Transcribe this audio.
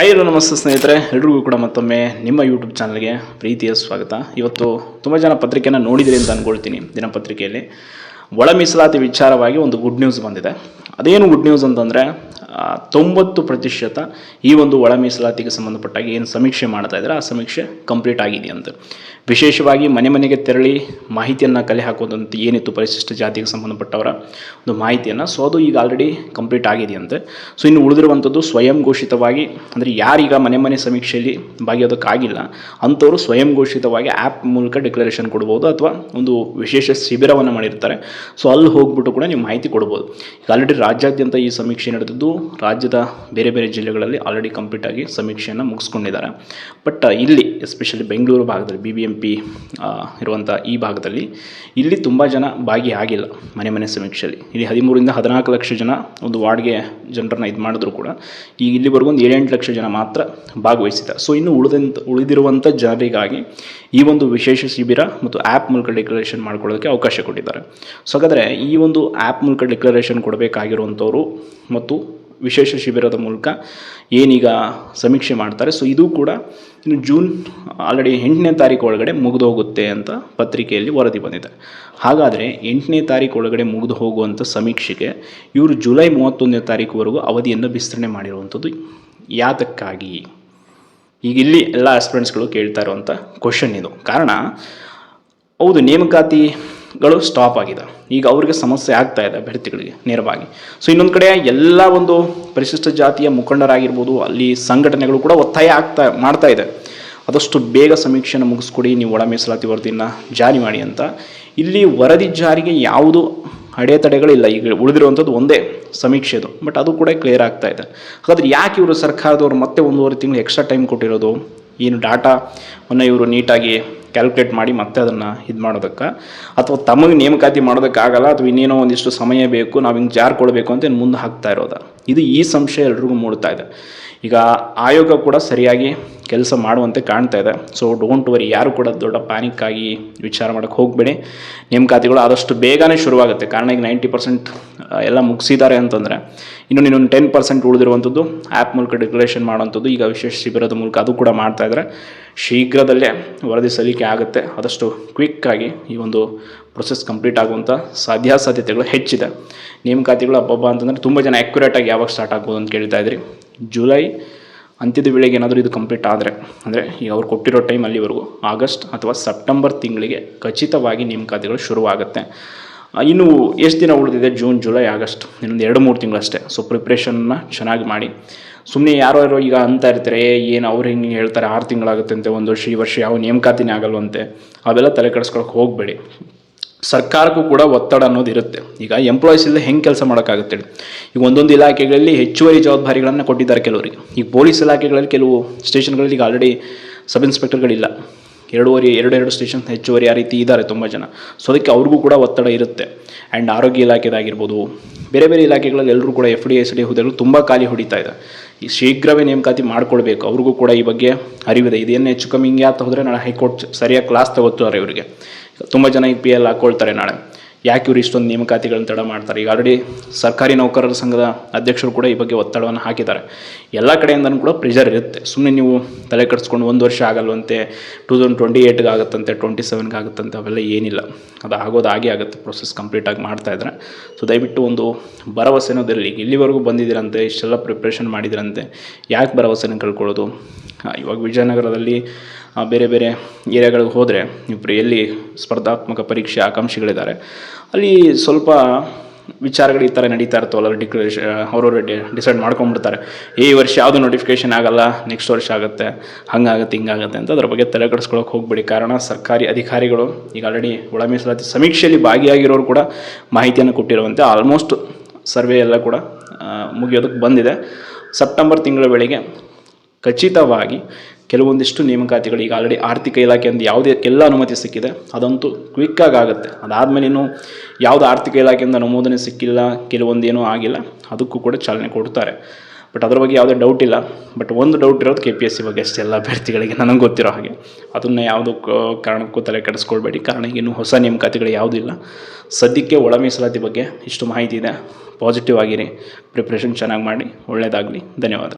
Hi hello ನಮಸ್ತೆ ಸ್ನೇಹಿತರೆ, ಎಲ್ರಿಗೂ ಕೂಡ ಮತ್ತೊಮ್ಮೆ ನಿಮ್ಮ ಯೂಟ್ಯೂಬ್ ಚಾನಲ್ಗೆ ಪ್ರೀತಿಯ ಸ್ವಾಗತ. ಇವತ್ತು ತುಂಬ ಜನ ಪತ್ರಿಕೆಯನ್ನು ನೋಡಿದಿರಿ ಅಂತ ಅಂದ್ಕೊಳ್ತೀನಿ ದಿನಪತ್ರಿಕೆಯಲ್ಲಿ. ಒಳ ಮೀಸಲಾತಿ ವಿಚಾರವಾಗಿ ಒಂದು ಗುಡ್ ನ್ಯೂಸ್ ಬಂದಿದೆ. ಅದೇನು ಗುಡ್ ನ್ಯೂಸ್ ಅಂತಂದರೆ ತೊಂಬತ್ತು ಪ್ರತಿಶತ ಈ ಒಂದು ಒಳ ಮೀಸಲಾತಿಗೆ ಸಂಬಂಧಪಟ್ಟಾಗಿ ಏನು ಸಮೀಕ್ಷೆ ಮಾಡ್ತಾ ಇದ್ದಾರೆ, ಆ ಸಮೀಕ್ಷೆ ಕಂಪ್ಲೀಟ್ ಆಗಿದೆ ಅಂತ ವಿಶೇಷವಾಗಿ ಮನೆ ಮನೆಗೆ ತೆರಳಿ ಮಾಹಿತಿಯನ್ನು ಕಲೆ ಹಾಕೋದಂತ ಏನಿತ್ತು ಪರಿಶಿಷ್ಟ ಜಾತಿಗೆ ಸಂಬಂಧಪಟ್ಟವರ ಒಂದು ಮಾಹಿತಿಯನ್ನು ಸೊ ಅದು ಈಗ ಆಲ್ರೆಡಿ ಕಂಪ್ಲೀಟ್ ಆಗಿದೆಯಂತೆ. ಸೊ ಇನ್ನು ಉಳಿದಿರುವಂಥದ್ದು ಸ್ವಯಂ ಘೋಷಿತವಾಗಿ, ಅಂದರೆ ಯಾರೀಗ ಮನೆ ಮನೆ ಸಮೀಕ್ಷೆಯಲ್ಲಿ ಭಾಗಿಯೋದಕ್ಕಾಗಿಲ್ಲ, ಅಂಥವರು ಸ್ವಯಂ ಘೋಷಿತವಾಗಿ ಆ್ಯಪ್ ಮೂಲಕ ಡಿಕ್ಲರೇಷನ್ ಕೊಡ್ಬೋದು ಅಥವಾ ಒಂದು ವಿಶೇಷ ಶಿಬಿರವನ್ನು ಮಾಡಿರ್ತಾರೆ. ಸೊ ಅಲ್ಲಿ ಹೋಗ್ಬಿಟ್ಟು ಕೂಡ ನೀವು ಮಾಹಿತಿ ಕೊಡ್ಬೋದು. ಈಗ ಆಲ್ರೆಡಿ ರಾಜ್ಯಾದ್ಯಂತ ಈ ಸಮೀಕ್ಷೆ ನಡೆದಿದ್ದು ರಾಜ್ಯದ ಬೇರೆ ಬೇರೆ ಜಿಲ್ಲೆಗಳಲ್ಲಿ ಆಲ್ರೆಡಿ ಕಂಪ್ಲೀಟಾಗಿ ಸಮೀಕ್ಷೆಯನ್ನು ಮುಗಿಸ್ಕೊಂಡಿದ್ದಾರೆ. ಬಟ್ ಇಲ್ಲಿ ಎಸ್ಪೆಷಲಿ ಬೆಂಗಳೂರು ಭಾಗದಲ್ಲಿ ಬಿ ಬಿ ಎಂ ಪಿ ಇರುವಂಥ ಈ ಭಾಗದಲ್ಲಿ ಇಲ್ಲಿ ತುಂಬ ಜನ ಭಾಗಿಯಾಗಿಲ್ಲ ಮನೆ ಮನೆ ಸಮೀಕ್ಷೆಯಲ್ಲಿ. ಇಲ್ಲಿ ಹದಿಮೂರಿಂದ ಹದಿನಾಲ್ಕು ಲಕ್ಷ ಜನ ಒಂದು ವಾರ್ಡ್ಗೆ ಜನರನ್ನು ಇದು ಮಾಡಿದ್ರು ಕೂಡ. ಈಗ ಇಲ್ಲಿವರೆಗೂ ಒಂದು ಏಳೆಂಟು ಲಕ್ಷ ಜನ ಮಾತ್ರ ಭಾಗವಹಿಸಿದ್ದಾರೆ. ಸೊ ಇನ್ನು ಉಳಿದಂತ ಉಳಿದಿರುವಂಥ ಜನರಿಗಾಗಿ ಈ ಒಂದು ವಿಶೇಷ ಶಿಬಿರ ಮತ್ತು ಆ್ಯಪ್ ಮೂಲಕ ಡಿಕ್ಲರೇಷನ್ ಮಾಡ್ಕೊಳ್ಳೋದಕ್ಕೆ ಅವಕಾಶ ಕೊಟ್ಟಿದ್ದಾರೆ. ಸೊ ಹಾಗಾದರೆ ಈ ಒಂದು ಆ್ಯಪ್ ಮೂಲಕ ಡಿಕ್ಲರೇಷನ್ ಕೊಡಬೇಕಾಗಿರುವಂಥವ್ರು ಮತ್ತು ವಿಶೇಷ ಶಿಬಿರದ ಮೂಲಕ ಏನೀಗ ಸಮೀಕ್ಷೆ ಮಾಡ್ತಾರೆ. ಸೊ ಇದು ಕೂಡ ಇನ್ನು ಜೂನ್ ಆಲ್ರೆಡಿ ಎಂಟನೇ ತಾರೀಕು ಒಳಗಡೆ ಮುಗಿದು ಹೋಗುತ್ತೆ ಅಂತ ಪತ್ರಿಕೆಯಲ್ಲಿ ವರದಿ ಬಂದಿದೆ. ಹಾಗಾದರೆ ಎಂಟನೇ ತಾರೀಕು ಒಳಗಡೆ ಮುಗಿದು ಹೋಗುವಂಥ ಸಮೀಕ್ಷೆಗೆ ಇವರು ಜುಲೈ ಮೂವತ್ತೊಂದನೇ ತಾರೀಕುವರೆಗೂ ಅವಧಿಯನ್ನು ವಿಸ್ತರಣೆ ಮಾಡಿರುವಂಥದ್ದು ಯಾತಕ್ಕಾಗಿ? ಈಗ ಇಲ್ಲಿ ಎಲ್ಲ ಆಸ್ಪಿರೆಂಟ್ಸ್ಗಳು ಕೇಳ್ತಾ ಇರುವಂಥ ಕ್ವಶನ್ ಇದು. ಕಾರಣ, ಹೌದು ನೇಮಕಾತಿಗಳು ಸ್ಟಾಪ್ ಆಗಿದೆ. ಈಗ ಅವ್ರಿಗೆ ಸಮಸ್ಯೆ ಆಗ್ತಾ ಇದೆ ಅಭ್ಯರ್ಥಿಗಳಿಗೆ ನೇರವಾಗಿ. ಸೊ ಇನ್ನೊಂದು ಕಡೆ ಎಲ್ಲ ಒಂದು ಪರಿಶಿಷ್ಟ ಜಾತಿಯ ಮುಖಂಡರಾಗಿರ್ಬೋದು, ಅಲ್ಲಿ ಸಂಘಟನೆಗಳು ಕೂಡ ಒತ್ತಾಯ ಆಗ್ತಾ, ಮಾಡ್ತಾ ಇದೆ. ಆದಷ್ಟು ಬೇಗ ಸಮೀಕ್ಷೆನ ಮುಗಿಸ್ಕೊಡಿ, ನೀವು ಒಳ ಮೀಸಲಾತಿ ವರದಿಯನ್ನು ಜಾರಿ ಮಾಡಿ ಅಂತ. ಇಲ್ಲಿ ವರದಿ ಜಾರಿಗೆ ಯಾವುದು ಅಡೆತಡೆಗಳಿಲ್ಲ. ಈಗ ಉಳಿದಿರುವಂಥದ್ದು ಒಂದೇ ಸಮೀಕ್ಷೆದು. ಬಟ್ ಅದು ಕೂಡ ಕ್ಲಿಯರ್ ಆಗ್ತಾ ಇದೆ. ಹಾಗಾದ್ರೆ ಯಾಕೆ ಇವರು ಸರ್ಕಾರದವರು ಮತ್ತೆ ಒಂದೂವರೆ ತಿಂಗಳು ಎಕ್ಸ್ಟ್ರಾ ಟೈಮ್ ಕೊಟ್ಟಿರೋದು? ಏನು ಡಾಟಾವನ್ನು ಇವರು ನೀಟಾಗಿ ಕ್ಯಾಲ್ಕುಲೇಟ್ ಮಾಡಿ ಮತ್ತೆ ಅದನ್ನು ಇದು ಮಾಡೋದಕ್ಕೆ? ಅಥವಾ ತಮಗೆ ನೇಮಕಾತಿ ಮಾಡೋದಕ್ಕಾಗಲ್ಲ, ಅಥವಾ ಇನ್ನೇನೋ ಒಂದಿಷ್ಟು ಸಮಯ ಬೇಕು, ನಾವು ಹಿಂಗೆ ಜಾರ್ ಕೊಡಬೇಕು ಅಂತ ಮುಂದೆ ಹಾಕ್ತಾ ಇರೋದು? ಇದು ಈ ಸಂಶಯ ಎಲ್ರಿಗೂ ಮೂಡ್ತಾ ಇದೆ. ಈಗ ಆಯೋಗ ಕೂಡ ಸರಿಯಾಗಿ ಕೆಲಸ ಮಾಡುವಂತೆ ಕಾಣ್ತಾ ಇದೆ. ಸೊ ಡೋಂಟ್ ವರಿ ಯಾರು ಕೂಡ ದೊಡ್ಡ ಪ್ಯಾನಿಕ್ ಆಗಿ ವಿಚಾರ ಮಾಡೋಕೆ ಹೋಗಬೇಡಿ. ನೇಮಕಾತಿಗಳು ಆದಷ್ಟು ಬೇಗನೆ ಶುರುವಾಗುತ್ತೆ. ಕಾರಣ ಈಗ ನೈಂಟಿ ಪರ್ಸೆಂಟ್ ಎಲ್ಲ ಮುಗಿಸಿದ್ದಾರೆ ಅಂತಂದರೆ, ಇನ್ನು ಇನ್ನೊಂದು ಟೆನ್ ಪರ್ಸೆಂಟ್ ಉಳಿದಿರುವಂಥದ್ದು ಆ್ಯಪ್ ಮೂಲಕ ಡಿಕ್ಲರೇಷನ್ ಮಾಡುವಂಥದ್ದು, ಈಗ ವಿಶೇಷ ಶಿಬಿರದ ಮೂಲಕ ಅದು ಕೂಡ ಮಾಡ್ತಾ ಇದ್ದಾರೆ ಶೀಘ್ರದಲ್ಲೇ ವರದಿ ಸಲ್ಲಿಕೆ ಆಗುತ್ತೆ. ಆದಷ್ಟು ಕ್ವಿಕ್ಕಾಗಿ ಈ ಒಂದು ಪ್ರೊಸೆಸ್ ಕಂಪ್ಲೀಟ್ ಆಗುವಂಥ ಸಾಧ್ಯಾಸಾಧ್ಯತೆಗಳು ಹೆಚ್ಚಿದೆ. ನೇಮಕಾತಿಗಳು ಹಬ್ಬಬ್ಬ ಅಂತಂದರೆ ತುಂಬ ಜನ ಆ್ಯಕ್ಯುರೇಟಾಗಿ ಯಾವಾಗ ಸ್ಟಾರ್ಟ್ ಆಗ್ಬೋದು ಅಂತ ಕೇಳ್ತಾ ಇದ್ರಿ. ಜುಲೈ ಅಂತ್ಯದ ವೇಳೆಗೆ ಏನಾದರೂ ಇದು ಕಂಪ್ಲೀಟ್ ಆದರೆ, ಅಂದರೆ ಈಗ ಅವ್ರು ಕೊಟ್ಟಿರೋ ಟೈಮ್ ಅಲ್ಲಿವರೆಗೂ ಆಗಸ್ಟ್ ಅಥವಾ ಸೆಪ್ಟೆಂಬರ್ ತಿಂಗಳಿಗೆ ಖಚಿತವಾಗಿ ನೇಮಕಾತಿಗಳು ಶುರುವಾಗುತ್ತೆ. ಇನ್ನು ಎಷ್ಟು ದಿನ ಉಳಿದಿದೆ? ಜೂನ್, ಜುಲೈ, ಆಗಸ್ಟ್, ಇನ್ನೊಂದು ಎರಡು, ಮೂರು ತಿಂಗಳಷ್ಟೇ. ಸೊ ಪ್ರಿಪ್ರೇಷನ್ನ ಚೆನ್ನಾಗಿ ಮಾಡಿ. ಸುಮ್ಮನೆ ಯಾರೋ ಯಾರೋ ಈಗ ಅಂತ ಇರ್ತಾರೆ ಏನು ಅವ್ರು ಹಿಂಗೆ ಹೇಳ್ತಾರೆ? ಆರು ತಿಂಗಳಾಗುತ್ತೆ ಅಂತೆ ಒಂದು ವರ್ಷ, ಈ ವರ್ಷ ಯಾವ ನೇಮಕಾತಿನೇ ಆಗಲ್ವಂತೆ? ಅವೆಲ್ಲ ತಲೆ ಕೆಡಿಸ್ಕೊಳಕ್ಕೆ ಹೋಗಬೇಡಿ. ಸರ್ಕಾರಕ್ಕೂ ಕೂಡ ಒತ್ತಡ ಅನ್ನೋದು ಇರುತ್ತೆ. ಈಗ ಎಂಪ್ಲಾಯೀಸ್ ಇಲ್ಲದೆ ಹೆಂಗೆ ಕೆಲಸ ಮಾಡೋಕ್ಕಾಗುತ್ತೆ ಈಗ ಒಂದೊಂದು ಇಲಾಖೆಗಳಲ್ಲಿ ಹೆಚ್ಚುವರಿ ಜವಾಬ್ದಾರಿಗಳನ್ನು ಕೊಟ್ಟಿದ್ದಾರೆ ಕೆಲವರಿಗೆ ಈಗ ಪೊಲೀಸ್ ಇಲಾಖೆಗಳಲ್ಲಿ ಕೆಲವು ಸ್ಟೇಷನ್ಗಳಲ್ಲಿ ಈಗ ಆಲ್ರೆಡಿ ಸಬ್ ಇನ್ಸ್ಪೆಕ್ಟರ್ಗಳಿಲ್ಲ ಎರಡೂವರೆ, ಎರಡೆರಡು ಎರಡು ಸ್ಟೇಷನ್ ಹೆಚ್ಚುವರಿ ಆ ರೀತಿ ಇದ್ದಾರೆ ತುಂಬ ಜನ. ಸೊ ಅದಕ್ಕೆ ಅವ್ರಿಗೂ ಕೂಡ ಒತ್ತಡ ಇರುತ್ತೆ. ಆ್ಯಂಡ್ ಆರೋಗ್ಯ ಇಲಾಖೆದಾಗಿರ್ಬೋದು, ಬೇರೆ ಬೇರೆ ಇಲಾಖೆಗಳಲ್ಲಿ ಎಲ್ಲರೂ ಕೂಡ ಎಫ್ ಡಿ ಎಸ್ ಡಿ ಹುದ್ದೆಗಳು ತುಂಬ ಖಾಲಿ ಹೊಡಿತಾ ಇದೆ. ಈ ಶೀಘ್ರವೇ ನೇಮಕಾತಿ ಮಾಡ್ಕೊಳ್ಬೇಕು. ಅವ್ರಿಗೂ ಕೂಡ ಈ ಬಗ್ಗೆ ಅರಿವಿದೆ. ಇದೇನು ಹೆಚ್ಚು ಕಮ್ಮಿ ಹಿಂಗೆ ಅಂತ ಹೋದರೆ ನಾಳೆ ಹೈಕೋರ್ಟ್ ಸರಿಯಾಗಿ ಕ್ಲಾಸ್ ತಗೋತಾರೆ ಇವರಿಗೆ. ತುಂಬ ಜನ ಈಗ ಪಿ ಎಲ್ ಹಾಕ್ಕೊಳ್ತಾರೆ ನಾಳೆ. ಯಾಕೆ ಇವರು ಇಷ್ಟೊಂದು ನೇಮಕಾತಿಗಳನ್ನ ತಡ ಮಾಡ್ತಾರೆ? ಈಗ ಆಲ್ರೆಡಿ ಸರ್ಕಾರಿ ನೌಕರರ ಸಂಘದ ಅಧ್ಯಕ್ಷರು ಕೂಡ ಈ ಬಗ್ಗೆ ಒತ್ತಡವನ್ನು ಹಾಕಿದ್ದಾರೆ. ಎಲ್ಲ ಕಡೆಯಿಂದನೂ ಕೂಡ ಪ್ರೆಷರ್ ಇರುತ್ತೆ. ಸುಮ್ಮನೆ ನೀವು ತಲೆ ಕೆಡಿಸ್ಕೊಂಡು ಒಂದು ವರ್ಷ ಆಗಲ್ವಂತೆ ಟೂ ತೌಸಂಡ್ ಟ್ವೆಂಟಿ ಏಯ್ಟ್ಗೆ ಆಗುತ್ತಂತೆ ಟ್ವೆಂಟಿ ಸೆವೆನ್ಗೆ ಆಗುತ್ತಂತೆ ಅವೆಲ್ಲ ಏನಿಲ್ಲ. ಅದು ಆಗೋದು ಆಗೇ ಆಗುತ್ತೆ ಪ್ರೊಸೆಸ್ ಕಂಪ್ಲೀಟಾಗಿ ಮಾಡ್ತಾ ಇದ್ದಾರೆ ಸೊ ದಯವಿಟ್ಟು ಒಂದು ಭರವಸೆ ಈಗ ಇಲ್ಲಿವರೆಗೂ ಬಂದಿದ್ದೀರಂತೆ, ಇಷ್ಟೆಲ್ಲ ಪ್ರಿಪ್ರೇಷನ್ ಮಾಡಿದಿರಂತೆ ಯಾಕೆ ಭರವಸೆನ ಕಳ್ಕೊಳ್ಳೋದು? ಇವಾಗ ವಿಜಯನಗರದಲ್ಲಿ ಬೇರೆ ಬೇರೆ ಏರಿಯಾಗಳಿಗೆ ಹೋದರೆ ಇಬ್ಬರು ಎಲ್ಲಿ ಸ್ಪರ್ಧಾತ್ಮಕ ಪರೀಕ್ಷೆ ಆಕಾಂಕ್ಷಿಗಳಿದ್ದಾರೆ, ಅಲ್ಲಿ ಸ್ವಲ್ಪ ವಿಚಾರಗಳು ಈ ಥರ ನಡೀತಾ ಇರ್ತವಲ್ಲ ಡಿಕ್ಲರೇಷನ್ ಅವ್ರವ್ರು ಡಿಸೈಡ್ ಮಾಡ್ಕೊಂಡ್ಬಿಡ್ತಾರೆ. ಈ ವರ್ಷ ಯಾವುದು ನೋಟಿಫಿಕೇಷನ್ ಆಗಲ್ಲ ನೆಕ್ಸ್ಟ್ ವರ್ಷ ಆಗುತ್ತೆ, ಹಂಗಾಗುತ್ತೆ, ಹಿಂಗಾಗುತ್ತೆ ಅಂತ ಅದ್ರ ಬಗ್ಗೆ ತಲೆ ಕೆಡಿಸ್ಕೊಳಕ್ಕೆ ಹೋಗಬೇಡಿ. ಕಾರಣ ಸರ್ಕಾರಿ ಅಧಿಕಾರಿಗಳು, ಈಗ ಆಲ್ರೆಡಿ ಒಳ ಮೀಸಲಾತಿ ಸಮೀಕ್ಷೆಯಲ್ಲಿ ಭಾಗಿಯಾಗಿರೋರು ಕೂಡ ಮಾಹಿತಿಯನ್ನು ಕೊಟ್ಟಿರುವಂತೆ ಆಲ್ಮೋಸ್ಟ್ ಸರ್ವೆ ಎಲ್ಲ ಕೂಡ ಮುಗಿಯೋದಕ್ಕೆ ಬಂದಿದೆ. ಸೆಪ್ಟೆಂಬರ್ ತಿಂಗಳ ವೇಳೆಗೆ ಖಚಿತವಾಗಿ ಕೆಲವೊಂದಿಷ್ಟು ನೇಮಕಾತಿಗಳು ಈಗ ಆಲ್ರೆಡಿ ಆರ್ಥಿಕ ಇಲಾಖೆಯಿಂದ ಯಾವುದೇ ಎಲ್ಲ ಅನುಮತಿ ಸಿಕ್ಕಿದೆ, ಅದಂತೂ ಕ್ವಿಕ್ಕಾಗಿ ಆಗುತ್ತೆ. ಅದಾದಮೇಲೆ ಇನ್ನು ಯಾವುದು ಆರ್ಥಿಕ ಇಲಾಖೆಯಿಂದ ಅನುಮೋದನೆ ಸಿಕ್ಕಿಲ್ಲ, ಕೆಲವೊಂದೇನೂ ಆಗಿಲ್ಲ, ಅದಕ್ಕೂ ಕೂಡ ಚಾಲನೆ ಕೊಡ್ತಾರೆ. ಬಟ್ ಅದ್ರ ಬಗ್ಗೆ ಯಾವುದೇ ಡೌಟ್ ಇಲ್ಲ. ಬಟ್ ಒಂದು ಡೌಟ್ ಇರೋದು ಕೆ ಪಿ ಎಸ್ ಸಿ ಬಗ್ಗೆ ಅಷ್ಟೇ, ಎಲ್ಲ ಅಭ್ಯರ್ಥಿಗಳಿಗೆ ನನಗೆ ಗೊತ್ತಿರೋ ಹಾಗೆ. ಅದನ್ನು ಯಾವುದೂ ಕಾರಣಕ್ಕೂ ತಲೆ ಕೆಡಿಸ್ಕೊಳ್ಬೇಡಿ. ಕಾರಣ ಇನ್ನೂ ಹೊಸ ನೇಮಕಾತಿಗಳು ಯಾವುದೂ ಇಲ್ಲ. ಸದ್ಯಕ್ಕೆ ಒಳ ಮೀಸಲಾತಿ ಬಗ್ಗೆ ಇಷ್ಟು ಮಾಹಿತಿ ಇದೆ. ಪಾಸಿಟಿವ್ ಆಗಿರಿ. ಪ್ರಿಪ್ರೇಷನ್ ಚೆನ್ನಾಗಿ ಮಾಡಿ. ಒಳ್ಳೆಯದಾಗಲಿ ಧನ್ಯವಾದ.